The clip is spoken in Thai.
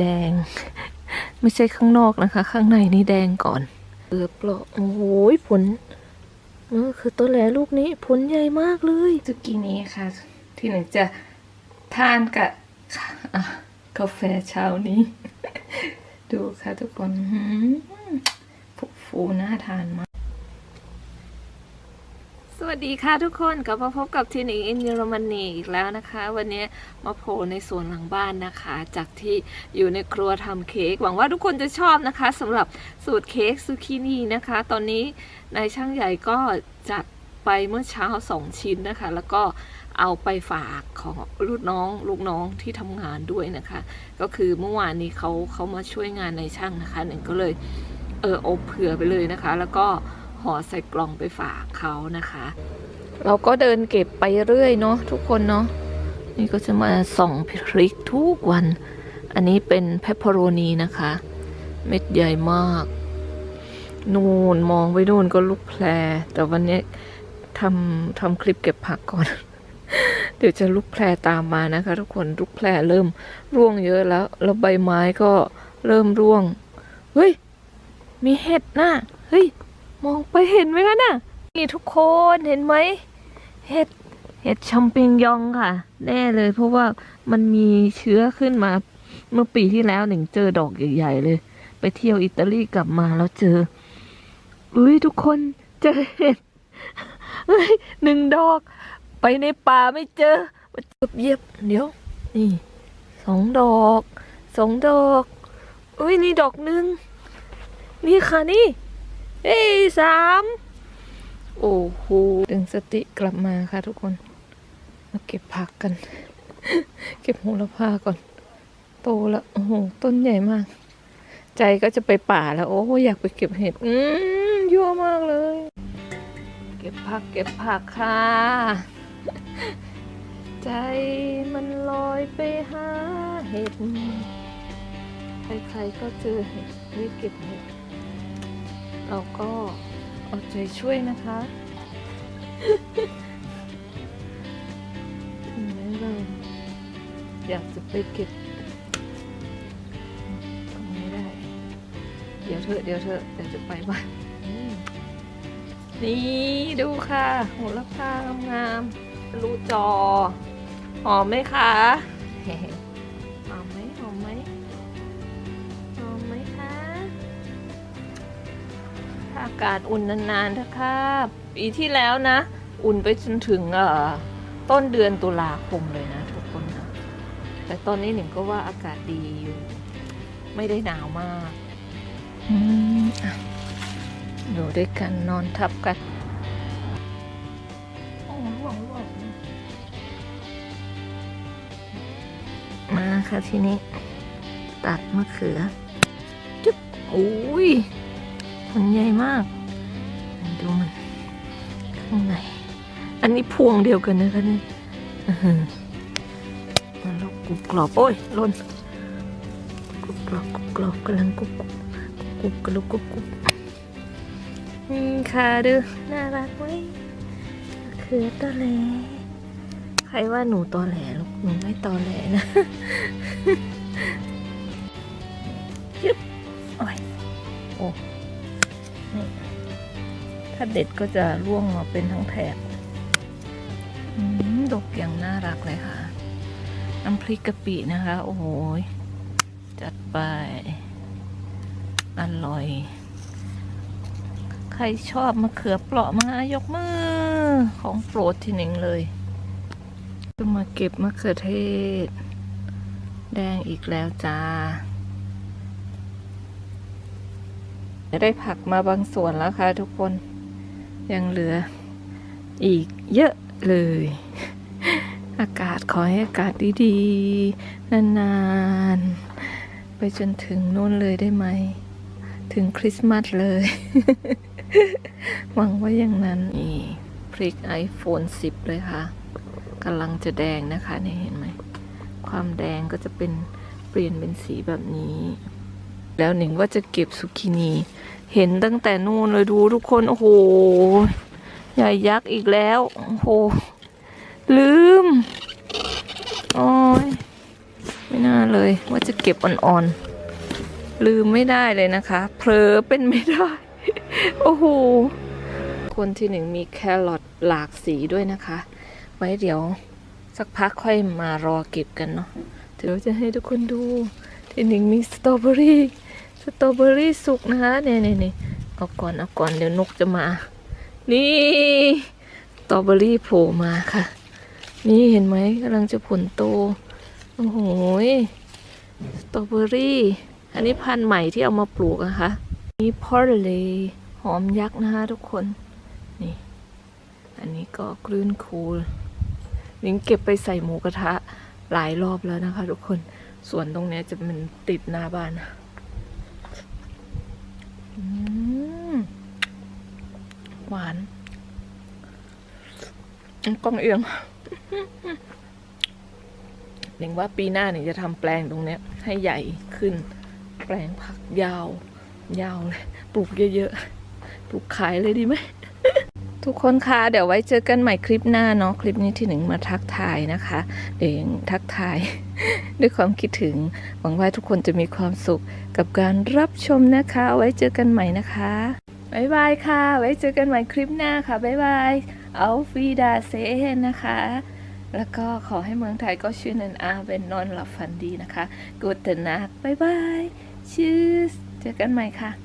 แดง ไม่ใช่ข้างนอกนะคะ ข้างในนี่แดงก่อนเออเปลาะโอ้โหผลเออคือต้นแหลลูกนี้ผลใหญ่มากเลยซุกี้นี้ค่ะ ที่หนึ่งจะทานกับอะกาแฟเช้านี้ ดูค่ะทุกคนฟูฟูน่าทานมาก วัสดีค่ะทุกคนกลับมาพบกับทีนิงอินเยอรมนีอีกแล้วนะคะ วันนี้มาโผล่ในสวนหลังบ้านนะคะ จากที่อยู่ในครัวทำเค้กหวังว่าทุกคนจะชอบนะคะสำหรับสูตรเค้กซูกินีนะคะ ตอนนี้นายช่างใหญ่ก็จัดไปเมื่อเช้าสองชิ้นนะคะ แล้วก็เอาไปฝากของลูกน้องลูกน้องที่ทำงานด้วยนะคะ ก็คือเมื่อวานนี้เขาเขามาช่วยงานในช่างนะคะหนึ่งก็เลยเอออบเผื่อไปเลยนะคะ แล้วก็ ห่อใส่กล่องไปฝากเขานะคะ เราก็เดินเก็บไปเรื่อยเนาะทุกคนเนาะนี่ก็จะมาส่องพริกทุกวัน อันนี้เป็นเพปเปอโรนีนะคะ เม็ดใหญ่มากนูนมองไปนู่นก็ลูกแพรแต่วันนี้ทำทำคลิปเก็บผักก่อน เดี๋ยวจะลูกแพรตามมานะคะ ทุกคนลูกแพรเริ่มร่วงเยอะแล้ว แล้วใบไม้ก็เริ่มร่วง เฮ้ย มีเห็ดนะเฮ้ย มองไปเห็นไหมคะน่ะนี่ทุกคนเห็นไหมเห็ดเห็ดชมปิงยองค่ะ แน่เลย เพราะว่ามันมีเชื้อขึ้นมา เมื่อปีที่แล้วหนึ่งเจอดอกใหญ่ๆเลย ไปเที่ยวอิตาลีกลับมาแล้วเจออุ้ยทุกคนเจอเห็ดหนึ่งดอก ไปในป่าไม่เจอมาเจ็บเย็บเดี๋ยว นี่สองดอกสองดอกอุ้ยนี่ดอกหนึ่งนี่ค่ะนี่ เอ้ยสามโอ้โหดึงสติกลับมาค่ะทุกคน มาเก็บผักกัน เก็บโหระพาก่อน โตแล้วโอ้โหต้นใหญ่มาก ใจก็จะไปป่าแล้ว โอ้อยากไปเก็บเห็ด อืมยั่วมากเลย เก็บผักเก็บผักค่ะ ใจมันลอยไปหาเห็ด ใครๆก็เจอเห็ดรีบเก็บเห็ด เราก็เอาใจช่วยนะคะถึงแม้เราอยากจะไปเก็บก็ไม่ได้ เดี๋ยวเถอะเดี๋ยวเถอะเดี๋ยวจะไปบ้านนี่ดูค่ะโหระพางามๆรูจอ หอมไหมคะ อากาศอุ่นนานๆนะคะปีที่แล้วนะ อุ่นไปจนถึงเอ่อต้นเดือนตุลาคมเลยนะทุกคนนะ แต่ตอนนี้หนิงก็ว่าอากาศดีอยู่ ไม่ได้หนาวมากอืมอยู่ด้วยกันนอนทับกันมาค่ะทีนี้ ตัดมะเขือจุ๊บอุ้ย มันใหญ่มาก ดูมันข้างใน อันนี้พวงเดียวกันนะคะเนี่ยอื้อหือมันลกกรุบกรอบ โอ้ยล่นกรุบกรอบกรุบกรอบกำลังกรุบกรุบกรุบกรุบกรุบกรุบนี่ค่ะดูน่ารักไหมคือตอแหลใครว่าหนูตอแหลลูกหนูไม่ตอแหลนะยึบโอ้ยโอ้ ถ้าเด็ดก็จะร่วงมาเป็นทั้งแถบอืมดกอย่างน่ารักเลยค่ะ น้ำพริกกะปินะคะ โอ้โห จัดไป อร่อย ใครชอบมะเขือเปราะมายกมือ ของโปรดทีหนึ่งเลยจะมาเก็บมะเขือเทศ แดงอีกแล้วจ้าได้ผักมาบางส่วนแล้วค่ะทุกคน ยังเหลืออีกเยอะเลย อากาศขอให้อากาศดีๆ นานๆ ไปจนถึงนู่นเลยได้ไหม ถึงคริสต์มาสเลย หวังว่าอย่างนั้นนี่พริก iPhone 10 เลยค่ะกำลังจะแดงนะคะนี่เห็นไหม ความแดงก็จะเป็นเปลี่ยนเป็นสีแบบนี้ แล้วหนิงว่าจะเก็บสุกินี เห็นตั้งแต่นู่นเลยดูทุกคน โอ้โห ใหญ่ยักษ์อีกแล้ว โอ้โห ลืม โอ้ย ไม่น่าาเลยว่าจะเก็บอ่อนๆ ลืมไม่ได้เลยนะคะ เผลอเป็นไม่ได้ โอ้โห คนที่หนึ่งมีแครอทหลากสีด้วยนะคะ ไว้เดี๋ยวสักพักค่อยมารอเก็บกันเนาะเดี๋ยวจะให้ทุกคนดูที่หนึ่งมีสตรอเบอรี่ สตรอเบอรี่สุกนะคะเนี่ยเนี่ยเนี่ยเอาก่อนเอาก่อนเดี๋ยวนกจะมา นี่สตรอเบอรี่โผล่มาค่ะ นี่เห็นไหมกำลังจะผลโตโอ้โหสตรอเบอรี่ อันนี้พันธุ์ใหม่ที่เอามาปลูกนะคะมีพอร์เลหอมยักษ์นะคะทุกคนนี่อันนี้ก็กลืนคูลนิงเก็บไปใส่หมูกระทะหลายรอบแล้วนะคะ ทุกคนส่วนตรงนี้จะเป็นติดหน้าบ้านนะ หวานกล้องเอียงหนิงว่าปีหน้าหนิงจะทำแปลงตรงเนี้ย ให้ใหญ่ขึ้น แปลงผักยาว ยาวเลย ปลูกเยอะๆ ปลูกขายเลยดีไหม ทุกคนคะเดี๋ยวไว้เจอกันใหม่คลิปหน้าเนาะคลิปนี้ที่หนึ่งมาทักทายนะคะ เดี๋ยวยังทักทาย ด้วยความคิดถึง หวังว่าทุกคนจะมีความสุขกับการรับชมนะคะ ไว้เจอกันใหม่นะคะบายบายค่ะ ไว้เจอกันใหม่คลิปหน้าค่ะบายบายเอาฟีดาเซนนะคะ แล้วก็ขอให้เมืองไทยก็ชื่อนันอาเป็นนอนหลับฝันดีนะคะกูเตนักบายบายชื่อเจอกันใหม่ค่ะ